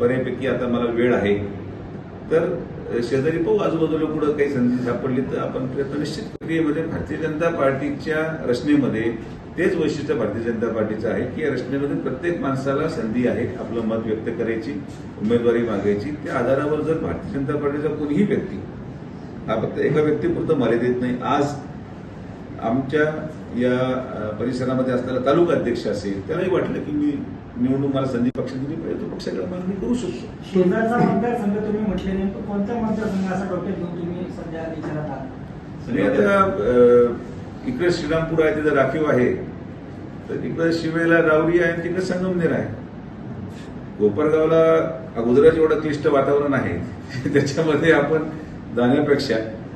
बऱ्यापैकी आता मला वेळ आहे. तर शेजारी पाहू आजूबाजूला कुठं काही संधी सापडली तर आपण प्रयत्न निश्चित प्रक्रियेमध्ये म्हणजे भारतीय जनता पार्टीच्या रचनेमध्ये तेच वैशिष्ट्य भारतीय जनता पार्टीचं आहे की या रचनेमध्ये प्रत्येक माणसाला संधी आहे आपलं मत व्यक्त करायची उमेदवारी मागायची. त्या आधारावर जर भारतीय जनता पार्टीचा कोणीही व्यक्ती हा फक्त एका व्यक्तीपुरतं मर्यादित नाही. आज आमच्या या परिसरामध्ये असलेला तालुका अध्यक्ष असेल त्यालाही वाटलं की मी निवडून मला संधी पक्ष दिली पाहिजे तो पक्षाकडे मागणी करू शकतो. शेजारचा मतदारसंघ तुम्ही म्हटले नेमकं कोणता मतदारसंघ असा डोक्यात घेऊन तुम्ही सध्या विचारात आहात? आणि आता इकडे श्रीरामपूर आहे तिथं राखीव आहे. तर तिकडे शिवेला रावरी आहे आणि तिकडे संगमनेर आहे. कोपरगावला अगोदरच एवढं क्लिष्ट वातावरण आहे. त्याच्यामध्ये आपण जाण्यापेक्षा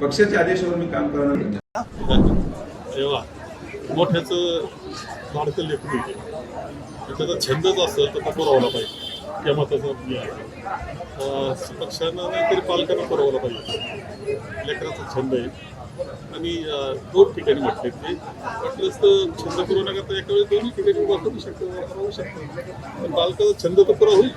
पक्षाच्या आदेशावर मी काम करणार नाही. मोठ्याचं लाडकं लेकरू त्याचा छंदच असेल तर तो पुरवला पाहिजे. या मताचा म्हणजे पक्षांना नाहीतरी पालकांना पुरवला पाहिजे. लेकराचा छंद आहे. आणि दोन ठिकाणी म्हटले ते. वाटलंच तर छंद तर एका वेळेस दोन्ही ठिकाणी उभा करू शकतो राहू शकतो. पण बालकाचा छंद तर पुरा होईल.